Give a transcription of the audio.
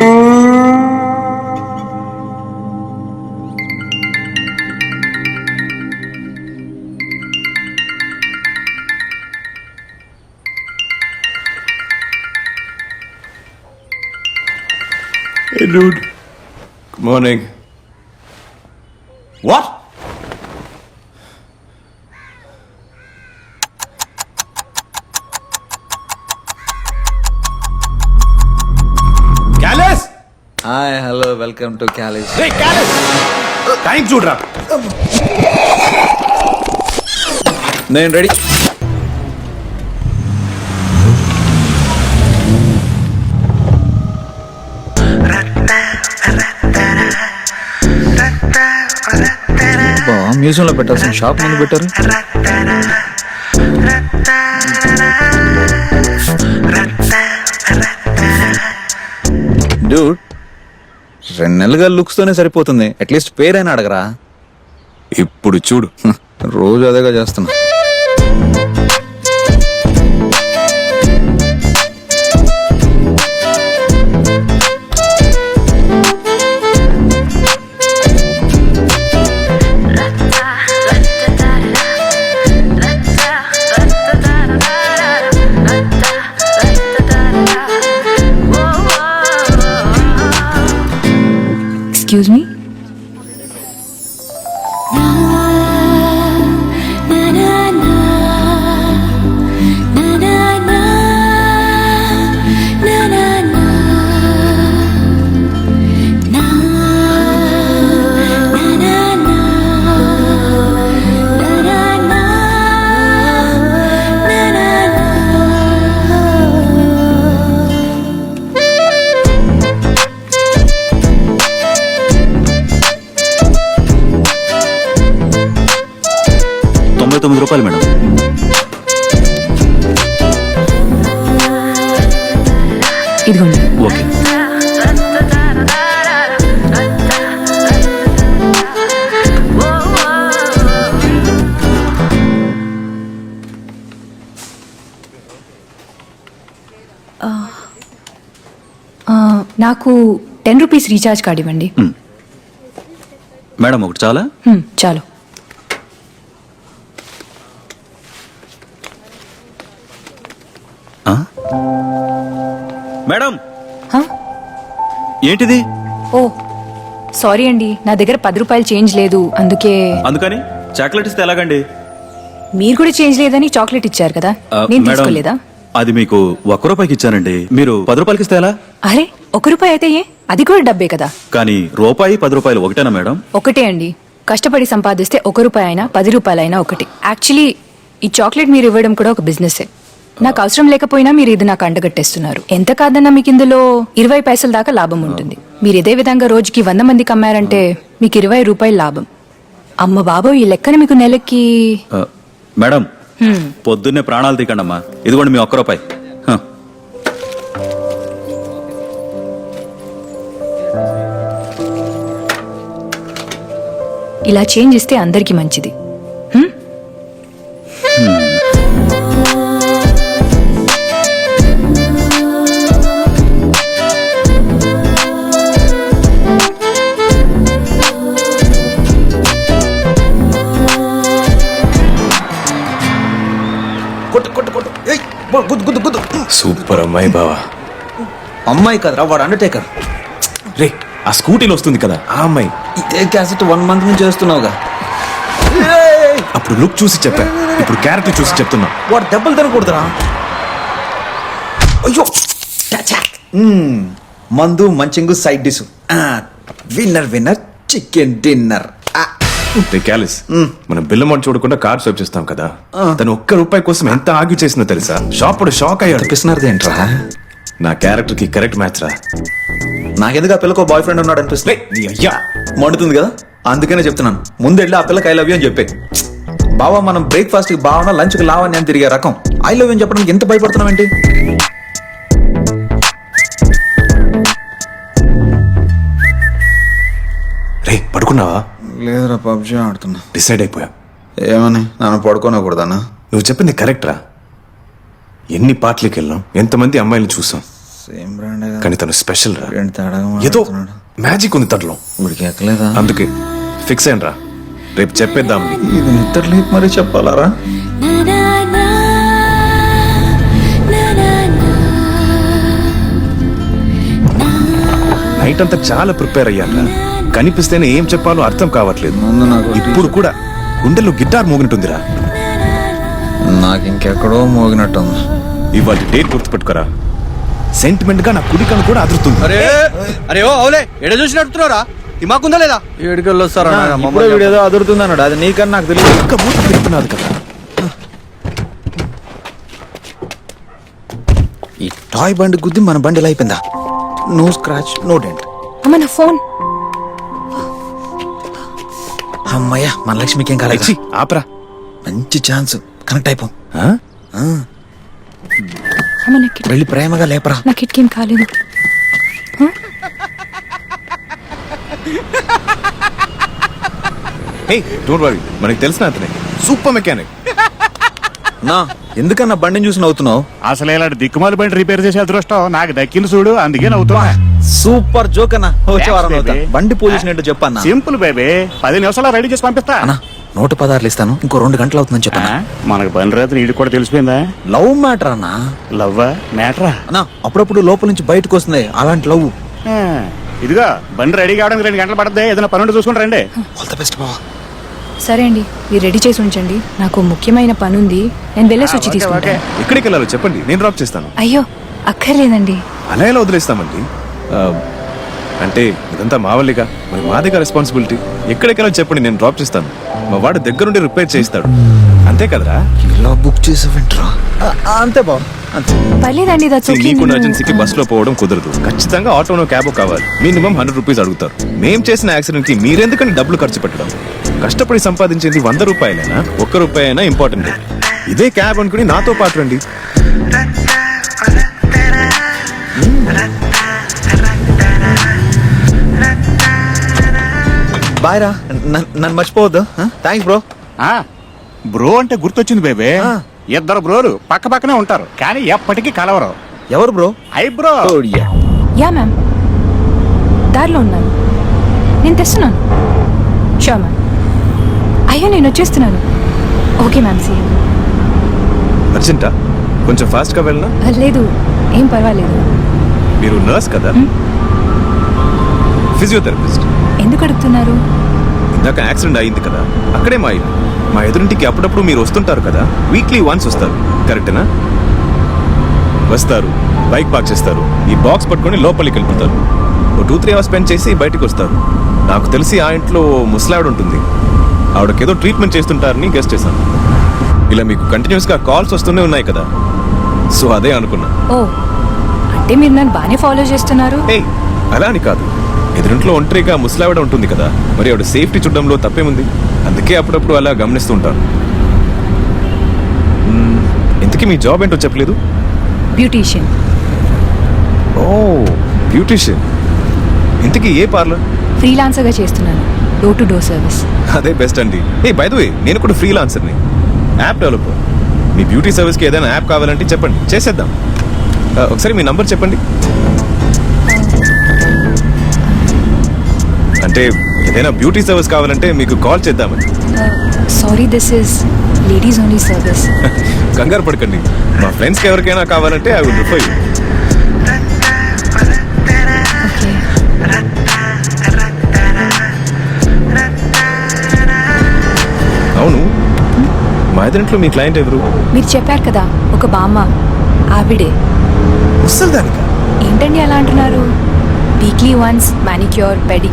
Hey, dude. Good morning. What? Hi hello welcome to college! Time చూడరా. నేను ready museum లో పెట్టాల్సిన shop ముందు పెట్టారు. రెండు నెలలుగా లుక్స్ తోనే సరిపోతుంది. అట్లీస్ట్ పేరైనా అడగరా. ఇప్పుడు చూడు. రోజు అదేగా చేస్తున్నా. ఇదిగోండి. ఓకే. నాకు టెన్ రూపీస్ రీఛార్జ్ కార్డ్ ఇవ్వండి. మేడం ఒకటి చాలా? చాలు. మేడం! హా? ఏంటిది? ఓ సారీ అండి నా దగ్గర పది రూపాయలు చేంజ్ లేదు అందుకే అందుకని? చాక్లెట్ ఇస్తే ఎలాగండి? మీరు కూడా చేంజ్ లేదని చాక్లెట్ ఇచ్చారు కదా ఆ, నేను మేడం, తీసుకోలేదా? అది మీకు ఒక్క రూపాయికి ఇచ్చానండి. మీరు పది రూపాయలకి ఇస్తే ఎలా? అరే ఒక రూపాయి అయితే ఏ? అది కూడా డబ్బే కదా. కానీ రూపాయి పది రూపాయలు ఒకటేనా మేడం? ఒకటే అండి. కష్టపడి సంపాదిస్తే ఒక రూపాయి అయినా పది రూపాయలు అయినా ఒకటి. యాక్చువల్లీ ఈ చాక్లెట్ మీరు ఇవ్వడం కూడా ఒక బిజినెసే నాకు అవసరం లేకపోయినా మీరు ఇది నాకు అండగట్టేస్తున్నారు. ఎంత కాదన్నా మీకు ఇందులో ఇరవై పైసల దాకా లాభం ఉంటుంది. మీరు ఇదే విధంగా రోజుకి వంద మందికి అమ్మారంటే మీకు ఇరవై రూపాయలు లాభం. అమ్మ బాబో ఈ లెక్కన మీకు నెలకి మేడం పొద్దున్నే ప్రాణాలు తీకండమ్మా. ఇదిగోండి మీ ఒక్క రూపాయి. ఇలా చేంజ్ ఇస్తే అందరికీ మంచిది. సూపర్ అమ్మాయి బావా. అమ్మాయి కదరా వాడు అండర్టేకర్ రే ఆ స్కూటీలో వస్తుంది కదా ఆ అమ్మాయి. ఇదే క్యాసెట్ వన్ మంత్ నుంచి చేస్తున్నావుగా. అప్పుడు లుక్ చూసి చెప్పా ఇప్పుడు క్యారెక్టర్ చూసి చెప్తున్నా. వాడు దెబ్బలు తినకూడదురా. అయ్యో. మందు munching side dish. Winner winner chicken dinner. Kallis మనం బిల్ల మొంట చూడకుండా కార్ స్వైప్ చేస్తాం కదా. తను ఒక్క రూపాయి కోసం ఎంత ఆగి చేసిందో తెలుసా? షాప్ షాక్ అయ్యాడు. పిస్తున్నది ఏంట్రా? నా క్యారెక్టర్కి కరెక్ట్ మ్యాచ్ రా. నాకెందుకు ఆ పిల్లకో బాయ్ ఫ్రెండ్ ఉన్నాడు అనిపిస్తుంది? అయ్యా. మండుతుంది కదా? అందుకనే చెప్తున్నాను. ముందు వెళ్ళి ఆ పిల్లకి ఐ లవ్ యూ అని చెప్పే. బావా మనం బ్రేక్ఫాస్ట్కి బావన లంచ్కి లావని అని తిరిగే రకం. ఐ లవ్ యూ అని చెప్పడానికి ఎంత భయపడుతున్నావు ఏంటి? రే పడుకున్నావా? లేదురా పబ్జీ ఆడుతున్నా. డిసైడ్ అయిపోయా. ఏమని? నన్ను పడుకోనకూడదానా? నువ్వు చెప్పింది కరెక్ట్ రా ఎన్ని పార్టీలకు వెళ్ళాం ఎంతమంది అమ్మాయిలు చూసాం. సేమ్ బ్రాండ్ కానీ తను స్పెషల్ రా. తేడాగా ఏదో మాట్లాడుతున్నాడు మ్యాజిక్ ఉంది తనలో. ఉడికి ఎక్కలేదా? అందుకే ఫిక్స్ అయ్యాను రా రేపు చెప్పేద్దాం. ఇది నిద్ర లేపు మరీ చెప్పాలరా? నైట్ అంతా చాలా ప్రిపేర్ అయ్యాక కనిపిస్తేనే ఏం చెప్పాలో అర్థం కావట్లేదు. ముందు నాకు ఇప్పుడు కూడా గుండెల్లో గిటార్ మోగినట్టుందిరా. నాకు ఇంకెక్కడో మోగినట్టుంది ఇవాళ డేట్ గుర్తుపెట్టుకోరా. సెంటిమెంట్గా నా కుడికను కూడా అదురుతుంది. అరే అరే ఓ అవులే ఎడ చూసి నడుతున్నారా దిమాకుందా లేదా? ఏడుకెళ్ళి వస్తారా ఇప్పుడే వీడేదో అదురుతుంది అన్నాడు అది నీకన్నా నాకు తెలియదు. ఒక్క మూత తిరుగుతున్నది కదా. ఈ టాయ్ బండి గుద్ది మన బండి ఇలా అయిపోయిందా? No scratch no dent. అమ్మ నా ఫోన్. అమ్మయ్య మన లక్ష్మికి ఏం కాలేదు ఆపరా. మంచి ఛాన్స్. కనెక్ట్ అయిపో. వెళ్ళి ప్రేమగా లేపరా. నా కిట్కి కాలేదు. హే డోంట్ వరీ మనకి తెలిసిన అతనే. సూపర్ మెకానిక్ నా. ఎందుకన్నా బండిని చూసి నవ్వుతున్నావు? అసలు ఇలాంటి దిక్కుమాలి బండి రిపేర్ చేసే అదృష్టం. నాకు దక్కింది చూడు అందుకే నవ్వుతున్నా. సూపర్ జోక్ అన్న. వచ్చే వారం Thanks, నవ్వుతా. baby. బండి పొజిషన్ ఏంటో చెప్పన్నా సింపుల్ బేబీ పది నిమిషాలు రెడీ చేసి పంపిస్తా. అన్న నూట పదార్లు ఇస్తాను. ఇంకో రెండు గంటలు అవుతుందని ఆ, చెప్పన్నా మనకు బండి రాత్రి వీడికి కూడా తెలిసిపోయిందా? లవ్ మ్యాటర్ అన్నా? లవ్వా? మ్యాటరా? అన్నా అప్పుడప్పుడు లోపల నుంచి బయటకు వస్తుంది అలాంటి లవ్ ఇదిగో బండి రెడీ కావడానికి రెండు గంటలు పడుతుంది ఏదైనా పని ఉంటే చూసుకుని రండి. ఆల్ ద బెస్ట్ బావా. సరే అండి మీరు రెడీ చేసి ఉంచండి. నాకు ముఖ్యమైన పని ఉంది నేను వెళ్ళేసి వచ్చి ఓకే. ఎక్కడికి వెళ్ళాలో చెప్పండి నేను డ్రాప్ చేస్తాను. అయ్యో అక్కర్లేదండి. అలా ఎలా వదిలేస్తామండి? అంటే ఇదంతా మా వల్లిగా మరి మాదిగా రెస్పాన్సిబిలిటీ ఎక్కడికెళ్ళాలో చెప్పండి నేను డ్రాప్ చేస్తాను. మా వాడు దగ్గరుండి రిపేర్ చేయిస్తాడు. అంతే కదరా? ఇలా బుక్ చేసి వింటరా అంతే అంతే. పర్లేదండి లో పోవడం కుదరదు. ఖచ్చితంగా ఆటోనో క్యాబో కావాలి. మినిమం హండ్రెడ్ రూపీస్ అడుగుతారు. మేం చేసిన యాక్సిడెంట్కి మీరెందుకని డబ్బులు ఖర్చు పెట్టడం? కష్టపడి సంపాదించేది వంద రూపాయలైనా ఒక్క రూపాయి అయినా ఇంపార్టెంట్ ఇదే క్యాబ్ అనుకుని నాతో పాటు రండి. బాయ్ రా నన్ను మర్చిపోవద్దు. థ్యాంక్స్ బ్రో ఆ, బ్రో అంటే గుర్తొచ్చింది బేబీ. ఆ. ఇద్దరు బ్రోలు పక్క పక్కనే ఉంటారు కానీ ఎప్పటికీ కలవరు. ఎవరు bro? I bro. Yeah ma'am. దారిలో ఉన్నాను. నేను తెస్తున్నాను. Sure ma'am. అయ్యో నేను వచ్చేస్తున్నాను. ఓకే మ్యామ్ సీ అర్జెంటా? కొంచెం ఫాస్ట్గా వెళ్ళినా లేదు ఏం పర్వాలేదు. మీరు నర్స్ కదా? ఫిజియోథెరపిస్ట్. ఎందుకు అడుగుతున్నారు? ఇందాక యాక్సిడెంట్ అయింది కదా? అక్కడే మా ఇల్లు. మా ఎదురింటికి అప్పుడప్పుడు మీరు వస్తుంటారు కదా? వీక్లీ వన్స్ వస్తారు. కరెక్టేనా వస్తారు. బైక్ పార్క్ చేస్తారు. ఈ బాక్స్ పట్టుకొని లోపలికి వెళ్ళిపోతారు. ఓ టూ త్రీ అవర్స్ స్పెండ్ చేసి బయటికి వస్తారు. నాకు తెలిసి ఆ ఇంట్లో ముసలావిడ ఉంటుంది ఆవిడకేదో ట్రీట్మెంట్ చేస్తుంటారని గెస్ట్ చేశాను. ఇలా మీకు కంటిన్యూస్గా కాల్స్ వస్తూనే ఉన్నాయి కదా. సో అదే అనుకున్నా. ఓ అంటే మీరు నన్ను బాగానే ఫాలో చేస్తున్నారు? ఏయ్ అలా అని కాదు. ఎదురింట్లో ఒంటరిగా ముసలావిడ ఉంటుంది కదా. మరి ఆవిడ సేఫ్టీ చూడడంలో తప్పేముంది? అందుకే అప్పుడప్పుడు అలా గమనిస్తూ ఉంటాను. మ్మ్, ఇంతకీ మీ జాబ్ ఏంటో చెప్పలేదు? బ్యూటీషియన్ ఓ బ్యూటిషియన్ ఇంతకీ ఏ పార్లర్ ఫ్రీలాన్సర్గా చేస్తున్నాను. డోర్ టు డోర్ సర్వీస్ అదే బెస్ట్ అండి. ఏ బై ద వే నేను కూడా ఫ్రీ లాన్సర్ని యాప్ డెవలపర్ మీ బ్యూటీ సర్వీస్కి ఏదైనా యాప్ కావాలంటే చెప్పండి. చేసేద్దాం. ఆ, ఒకసారి మీ నంబర్ చెప్పండి. అంటే ఏదైనా బ్యూటీ సర్వీస్ కావాలంటే మీకు కాల్ చేద్దామని. Sorry this is ladies only service కంగారు పడకండి. మా ఫ్రెండ్స్కి ఎవరికైనా కావాలంటే ఐ విల్ రిఫర్ యూ మా ఎదురింట్లో మీ క్లయింట్ ఎవరు? మీరు చెప్పారు కదా ఒక బామ్మ. ఆవిడే. ముసల్దానికా ఏంటండి అలా అంటున్నారు? Weekly once manicure పెడి